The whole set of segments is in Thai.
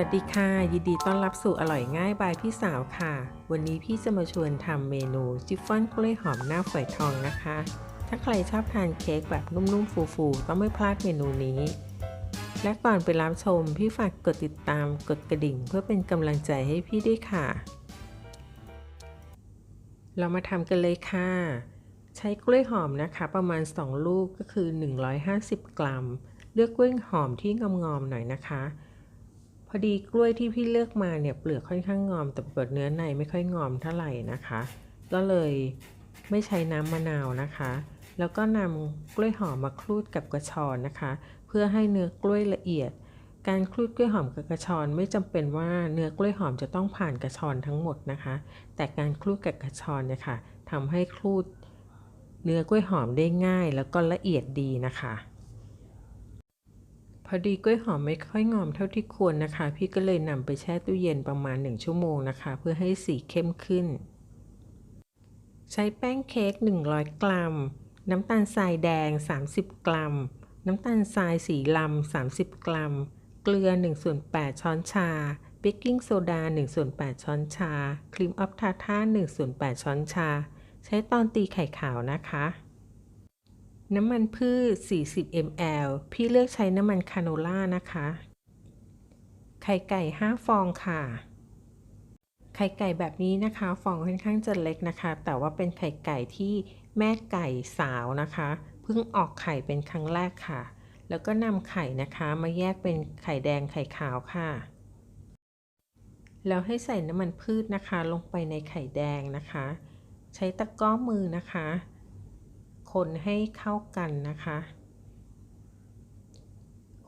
วัสดีค่ะ ยินดีต้อนรับสู่อร่อยง่ายบายพี่สาวค่ะ วันนี้พี่จะมาชวนทำเมนูจิฟฟ่อนกล้วยหอมหน้าฝอยทองนะคะ ถ้าใครชอบทานเค้กแบบนุ่มๆฟูๆต้องไม่พลาดเมนูนี้ และก่อนไปรับชม พี่ฝากกดติดตามกดกระดิ่ง เพื่อเป็นกำลังใจให้พี่ด้วยค่ะ เรามาทำกันเลยค่ะ ใช้กล้วยหอมนะคะ ประมาณ 2 ลูกก็คือ 150 กรัม เลือกกล้วยหอมที่งอมๆหน่อยนะคะ พอดีกล้วยที่พี่เลือกมาเนี่ยเปลือกค่อนข้างงอม แต่เปลือกเนื้อในไม่ค่อยงอมเท่าไหร่นะคะ ก็เลยไม่ใช้น้ำมะนาวนะคะ แล้วก็นำกล้วยหอมมาคลูดกับกระชอนนะคะ เพื่อให้เนื้อกล้วยละเอียด การคลูดกล้วยหอมกับกระชอนไม่จำเป็นว่าเนื้อกล้วยหอมจะต้องผ่านกระชอนทั้งหมดนะคะ แต่การคลูดกับกระชอนเนี่ยค่ะทำให้คลูดเนื้อกล้วยหอมได้ง่ายแล้วก็ละเอียดดีนะคะ พอดีกล้วยหอมไม่ค่อยงอมเท่าที่ควรนะคะ พี่ก็เลยนำไปแช่ตู้เย็นประมาณ 1 ชั่วโมงนะคะ เพื่อให้สีเข้มขึ้น ใช้แป้งเค้ก 100 กรัม น้ำตาลทรายแดง 30 กรัม น้ำตาลทรายสีลำ 30 กรัม เกลือ1ส่วน8ช้อนชาเบกกิ้งโซดา1ส่วน8ช้อนชา ครีมออฟทาท่า1ส่วน8ช้อนชา ใช้ตอนตีไข่ขาวนะคะ น้ำมันพืช 40 ml พี่เลือกใช้น้ำมันคาโนล่านะคะ ไข่ไก่ 5 ฟองค่ะ ไข่ไก่แบบนี้นะคะ ฟองค่อนข้างจะเล็กนะคะ แต่ว่าเป็นไข่ไก่ที่แม่ไก่สาวนะคะ เพิ่งออกไข่เป็นครั้งแรกค่ะ แล้วก็นำไข่นะคะมาแยกเป็นไข่แดงไข่ขาวค่ะ แล้วให้ใส่น้ำมันพืชนะคะ ลงไปในไข่แดงนะคะ ใช้ตะกร้อมือนะคะ คนให้เข้ากันนะคะ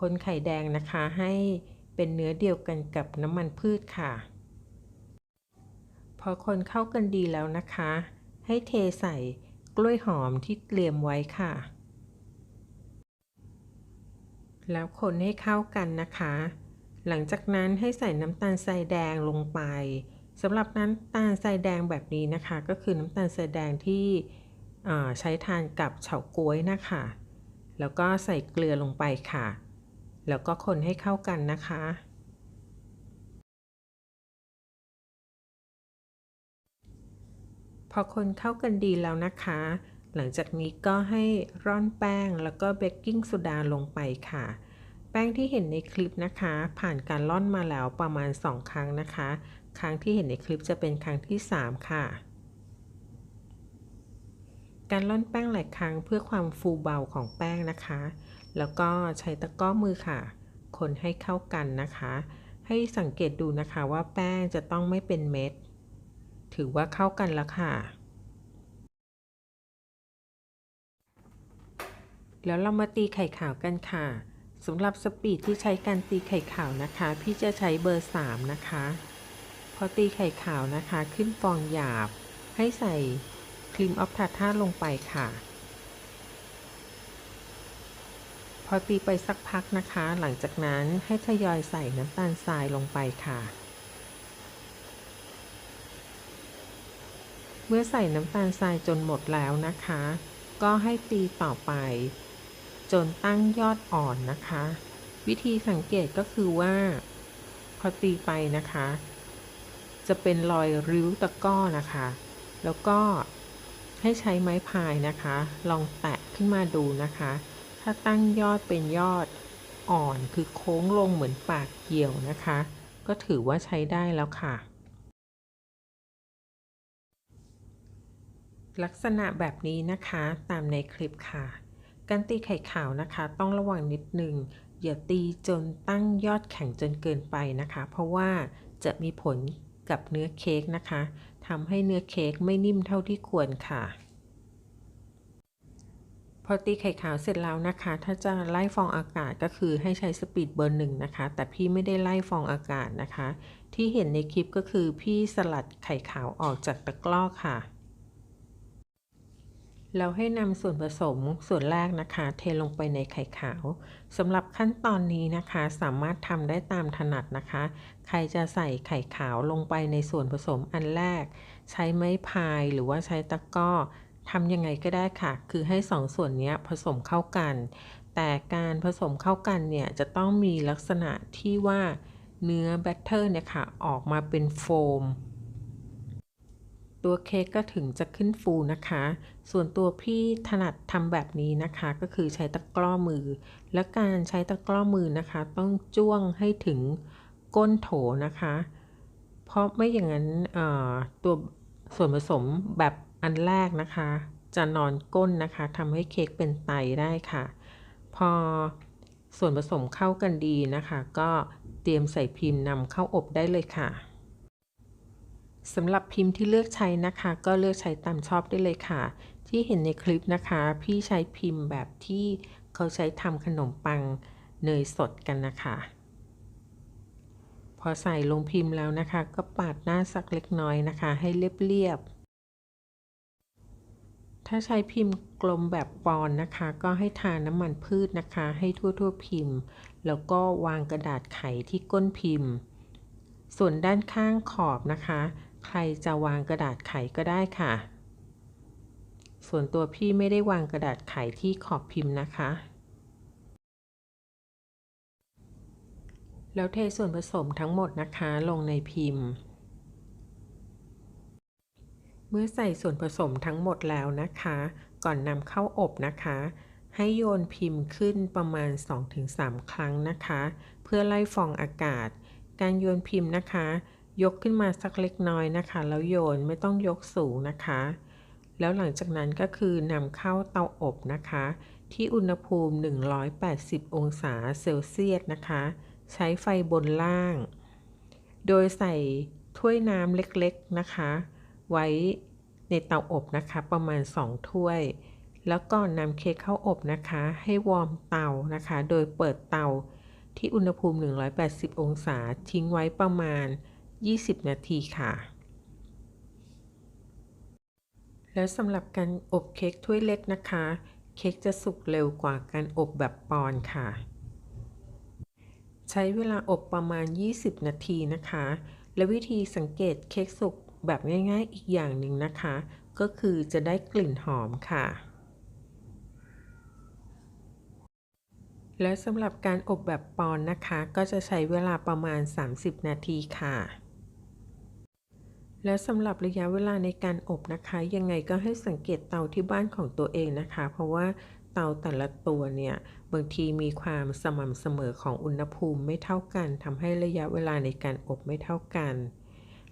คนไข่แดงนะคะให้เป็นเนื้อเดียวกันกับน้ำมันพืชค่ะ พอคนเข้ากันดีแล้วนะคะ ให้เทใส่กล้วยหอมที่เตรียมไว้ค่ะ แล้วคนให้เข้ากันนะคะ หลังจากนั้นให้ใส่น้ำตาลทรายแดงลงไปสำหรับน้ำตาลทรายแดงแบบนี้นะคะ ก็คือน้ำตาลทรายแดงที่ ใช้ทานกับเฉาก๊วยนะคะ แล้วก็ใส่เกลือลงไปค่ะ แล้วก็คนให้เข้ากันนะคะ พอคนเข้ากันดีแล้วนะคะ หลังจากนี้ก็ให้ร่อนแป้งแล้วก็เบกกิ้งโซดาลงไปค่ะ แป้งที่เห็นในคลิปนะคะ ผ่านการร่อนมาแล้วประมาณ 2 ครั้งนะคะ ครั้งที่เห็นในคลิปจะเป็นครั้งที่ 3 ค่ะ การร่อนแป้งหลายครั้งเพื่อความฟูเบาของแป้งนะคะ แล้วก็ใช้ตะกร้อมือค่ะ คนให้เข้ากันนะคะ ให้สังเกตดูนะคะว่าแป้งจะต้องไม่เป็นเม็ด ถือว่าเข้ากันแล้วค่ะ แล้วเรามาตีไข่ขาวกันค่ะสำหรับสปีดที่ใช้การตีไข่ขาวนะคะ พี่จะใช้เบอร์ 3 นะคะ พอตีไข่ขาวนะคะ ขึ้นฟองหยาบ ให้ใส่ ครีมออฟทาท่าลงไปค่ะ พอตีไปสักพักนะคะ หลังจากนั้นให้ทยอยใส่น้ำตาลทรายลงไปค่ะ เมื่อใส่น้ำตาลทรายจนหมดแล้วนะคะ ก็ให้ตีต่อไป จนตั้งยอดอ่อนนะคะ วิธีสังเกตก็คือว่า พอตีไปนะคะ จะเป็นรอยริ้วตะก้อนะคะแล้วก็ ให้ใช้ไม้พายนะคะ ลองแตะขึ้นมาดูนะคะ ถ้าตั้งยอดเป็นยอดอ่อนคือโค้งลงเหมือนปากเกี่ยวนะคะ ก็ถือว่าใช้ได้แล้วค่ะ ลักษณะแบบนี้นะคะตามในคลิปค่ะ การตีไข่ขาวนะคะ ต้องระวังนิดนึงอย่าตีจนตั้งยอดแข็งจนเกินไปนะคะ เพราะว่าจะมีผล กับเนื้อเค้กนะคะทำให้เนื้อเค้กไม่นิ่มเท่าที่ควรค่ะ พอตีไข่ขาวเสร็จแล้วนะคะ ถ้าจะไล่ฟองอากาศก็คือให้ใช้สปีดเบอร์หนึ่งนะคะ แต่พี่ไม่ได้ไล่ฟองอากาศนะคะ ที่เห็นในคลิปก็คือพี่สลัดไข่ขาวออกจากตะกร้อค่ะ เราให้นำส่วนผสมส่วนแรกนะคะ เทลงไปในไข่ขาวสำหรับขั้นตอนนี้นะคะ สามารถทำได้ตามถนัดนะคะ ใครจะใส่ไข่ขาวลงไปในส่วนผสมอันแรก ใช้ไม้พายหรือว่าใช้ตะกร้อทำยังไงก็ได้ค่ะ คือให้สองส่วนนี้ผสมเข้ากัน แต่การผสมเข้ากันเนี่ยจะต้องมีลักษณะที่ว่าเนื้อแบตเตอร์เนี่ยค่ะออกมาเป็นโฟม ตัวเค้กก็ถึงจะขึ้นฟูนะคะ ส่วนตัวพี่ถนัดทำแบบนี้นะคะ ก็คือใช้ตะกร้อมือ และการใช้ตะกร้อมือนะคะ ต้องจ้วงให้ถึงก้นโถนะคะ เพราะไม่อย่างนั้นตัวส่วนผสมแบบอันแรกนะคะ จะนอนก้นนะคะทำให้เค้กเป็นไตได้ค่ะ พอส่วนผสมเข้ากันดีนะคะ ก็เตรียมใส่พิมพ์นำเข้าอบได้เลยค่ะ สำหรับพิมพ์ที่เลือกใช้นะคะ ก็เลือกใช้ตามชอบได้เลยค่ะ ที่เห็นในคลิปนะคะ พี่ใช้พิมพ์แบบที่เขาใช้ทำขนมปังเนยสดกันนะคะ พอใส่ลงพิมพ์แล้วนะคะ ก็ปาดหน้าสักเล็กน้อยนะคะ ให้เรียบๆถ้าใช้พิมพ์กลมแบบปอนนะคะ ก็ให้ทาน้ำมันพืชนะคะ ให้ทั่วๆพิมพ์ แล้วก็วางกระดาษไขที่ก้นพิมพ์ ส่วนด้านข้างขอบนะคะ ใครจะวางกระดาษไขก็ได้ค่ะ ส่วนตัวพี่ไม่ได้วางกระดาษไขที่ขอบพิมพ์นะคะ แล้วเทส่วนผสมทั้งหมดนะคะลงในพิมพ์ เมื่อใส่ส่วนผสมทั้งหมดแล้วนะคะ ก่อนนำเข้าอบนะคะให้โยนพิมพ์ขึ้นประมาณ 2-3 ครั้งนะคะ เพื่อไล่ฟองอากาศ การโยนพิมพ์นะคะ ยกขึ้นมาสักเล็กน้อยนะคะ แล้วโยนไม่ต้องยกสูงนะคะ แล้วหลังจากนั้นก็คือนำเข้าเตาอบนะคะ ที่อุณหภูมิ 180 องศาเซลเซียสนะคะ ใช้ไฟบนล่าง โดยใส่ถ้วยน้ำเล็กๆนะคะ ไว้ในเตาอบนะคะประมาณ 2 ถ้วย แล้วก่อนนำเค้กเข้าอบนะคะ ให้วอร์มเตานะคะ โดยเปิดเตาที่อุณหภูมิ 180 องศาทิ้งไว้ประมาณ 20 นาทีค่ะ แล้วสำหรับการอบเค้กถ้วยเล็กนะคะ เค้กจะสุกเร็วกว่าการอบแบบปอนค่ะ ใช้เวลาอบประมาณ 20 นาทีนะคะ และวิธีสังเกตเค้กสุกแบบง่าย ๆ อีกอย่างหนึ่งนะคะ ก็คือจะได้กลิ่นหอมค่ะและสำหรับการอบแบบปอนนะคะ ก็จะใช้เวลาประมาณ 30 นาทีค่ะ และสำหรับระยะเวลาในการอบนะคะ ยังไงก็ให้สังเกตเตาที่บ้านของตัวเองนะคะ เพราะว่าเตาแต่ละตัวเนี่ยบางทีมีความสม่ำเสมอของอุณหภูมิไม่เท่ากันทำให้ระยะเวลาในการอบไม่เท่ากัน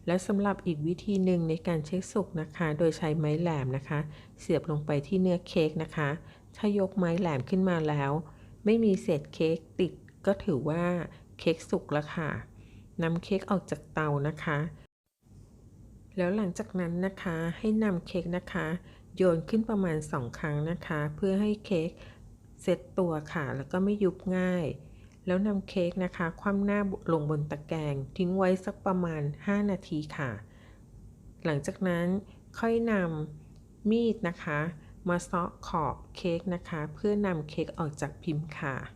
และสำหรับอีกวิธีหนึ่งในการเช็คสุกนะคะ โดยใช้ไม้แหลมนะคะ เสียบลงไปที่เนื้อเค้กนะคะ ถ้ายกไม้แหลมขึ้นมาแล้ว ไม่มีเศษเค้กติดก็ถือว่าเค้กสุกแล้วค่ะนำเค้กออกจากเตานะคะ แล้วหลังจากนั้นนะคะให้นำเค้กนะคะ โยนขึ้นประมาณ 2 ครั้งนะคะ เพื่อให้เค้กเซตตัวค่ะ แล้วก็ไม่ยุบง่าย แล้วนำเค้กนะคะ คว่ำหน้าลงบนตะแกรงทิ้งไว้สักประมาณ 5 นาทีค่ะ หลังจากนั้นค่อยนำมีดนะคะ มาเซาะขอบเค้กนะคะ เพื่อนำเค้กออกจากพิมพ์ค่ะ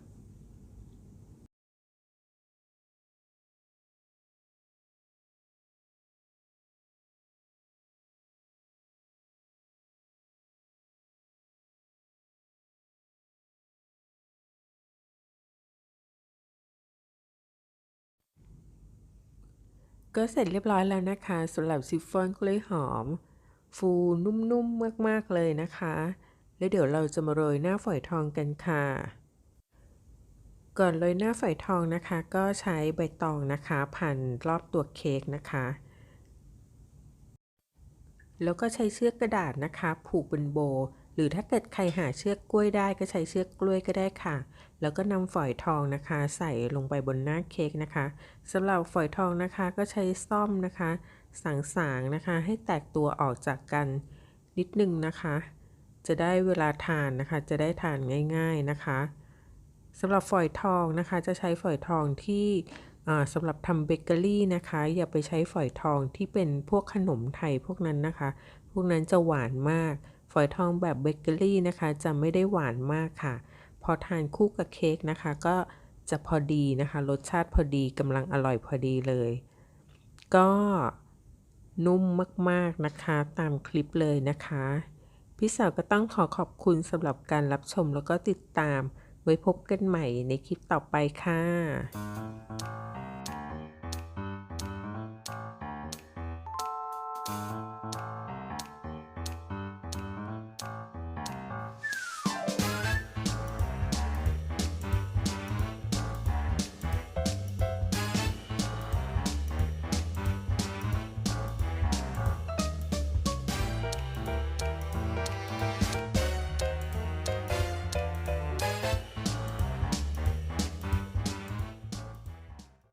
ก็เสร็จเรียบร้อยแล้วนะคะสำหรับซิฟฟอนกล้วยหอม ฟูนุ่มๆมากๆเลยนะคะ แล้วเดี๋ยวเราจะมาโรยหน้าฝอยทองกันค่ะ ก่อนโรยหน้าฝอยทองนะคะ ก็ใช้ใบตองนะคะพันรอบตัวเค้กนะคะ แล้วก็ใช้เชือกกระดาษนะคะ ผูกเป็นโบ รือถ้าเกิดใครหาเชือกกล้วยได้ก็ใช้เชือกกล้วยก็ได้ค่ะ แล้วก็นำฝอยทองนะคะ ใส่ลงไปบนหน้าเค้กนะคะสำหรับฝอยทองนะคะก็ใช้ซ่อมนะคะ สางๆนะคะ ให้แตกตัวออกจากกันนิดนึงนะคะ จะได้เวลาทานนะคะ จะได้ทานง่าย ๆนะคะสำหรับฝอยทองนะคะ จะใช้ฝอยทองที่สำหรับทำเบเกอรี่นะคะ อย่าไปใช้ฝอยทองที่เป็นพวกขนมไทยพวกนั้นนะคะ พวกนั้นจะหวานมาก ฝอยทองแบบเบเกอรี่นะคะ จะไม่ได้หวานมากค่ะ พอทานคู่กับเค้กนะคะ ก็จะพอดีนะคะ รสชาติพอดีกำลังอร่อยพอดีเลย ก็นุ่มมากๆนะคะ ตามคลิปเลยนะคะ พี่สาวก็ต้องขอขอบคุณสำหรับการรับชมแล้วก็ติดตาม ไว้พบกันใหม่ในคลิปต่อไปค่ะ